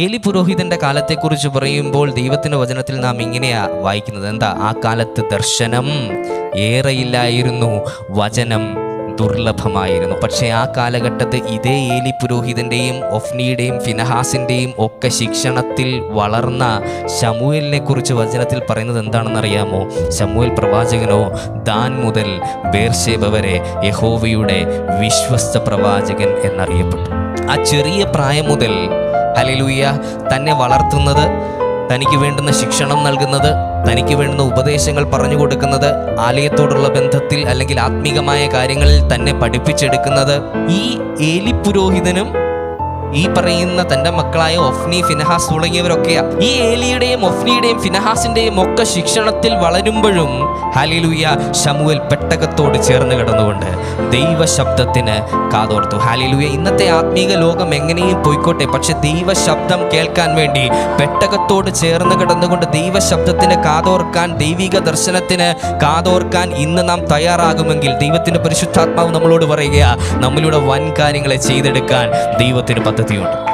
ഏലി പുരോഹിതന്റെ കാലത്തെക്കുറിച്ച് പറയുമ്പോൾ ദൈവത്തിന്റെ വചനത്തിൽ നാം ഇങ്ങനെയാ വായിക്കുന്നത്. എന്താ? ആ കാലത്ത് ദർശനം ഏറെയില്ലായിരുന്നു വചനം ദുർലഭമായിരുന്നു. പക്ഷേ ആ കാലഘട്ടത്ത് ഇതേ ഏലി പുരോഹിതന്റെയും ഒഫ്നിയുടെയും ഫിനഹാസിന്റെയും ഒക്കെ ശിക്ഷണത്തിൽ വളർന്ന ശമുവലിനെ കുറിച്ച് വചനത്തിൽ പറയുന്നത് എന്താണെന്നറിയാമോ? ശമുവൽ പ്രവാചകനോ ദാൻ മുതൽ ബേർഷേബ വരെ യഹോവയുടെ വിശ്വസ്ത പ്രവാചകൻ എന്നറിയപ്പെട്ടു. ആ ചെറിയ പ്രായം മുതൽ ഹലിലൂയ തന്നെ വളർത്തുന്നത് തനിക്ക് വേണ്ടുന്ന ശിക്ഷണം നൽകുന്നത് തനിക്ക് വേണ്ടുന്ന ഉപദേശങ്ങൾ പറഞ്ഞു കൊടുക്കുന്നത് ആലയത്തോടുള്ള ബന്ധത്തിൽ അല്ലെങ്കിൽ ആത്മീകമായ കാര്യങ്ങളിൽ തന്നെ പഠിപ്പിച്ചെടുക്കുന്നത്. ഈ ഏലി പുരോഹിതനും ഈ പറയുന്ന തന്റെ മക്കളായ ഒഫ്നി ഫിനഹാസ് തുടങ്ങിയവരൊക്കെയാ. ഈ ഏലിയുടെയും ഒഫ്നിയുടെയും ഫിനഹാസിന്റെയും ഒക്കെ ശിക്ഷണത്തിൽ വളരുമ്പോഴും ഹാലിലുയ ശമുവൽ പെട്ടകത്തോട് ചേർന്ന് കിടന്നുകൊണ്ട് ദൈവശബ്ദത്തിന് കാതോർത്തു. ഹാലിലുയ ഇന്നത്തെ ആത്മീക ലോകം എങ്ങനെയും പോയിക്കോട്ടെ പക്ഷെ ദൈവശബ്ദം കേൾക്കാൻ വേണ്ടി പെട്ടകത്തോട് ചേർന്ന് കിടന്നുകൊണ്ട് ദൈവശബ്ദത്തിന് കാതോർക്കാൻ ദൈവിക ദർശനത്തിന് കാതോർക്കാൻ ഇന്ന് നാം തയ്യാറാകുമെങ്കിൽ ദൈവത്തിന്റെ പരിശുദ്ധാത്മാവ് നമ്മളോട് പറയുക നമ്മളിലൂടെ വൻ കാര്യങ്ങളെ ചെയ്തെടുക്കാൻ ദൈവത്തിന് പദ്ധതിയുണ്ട്.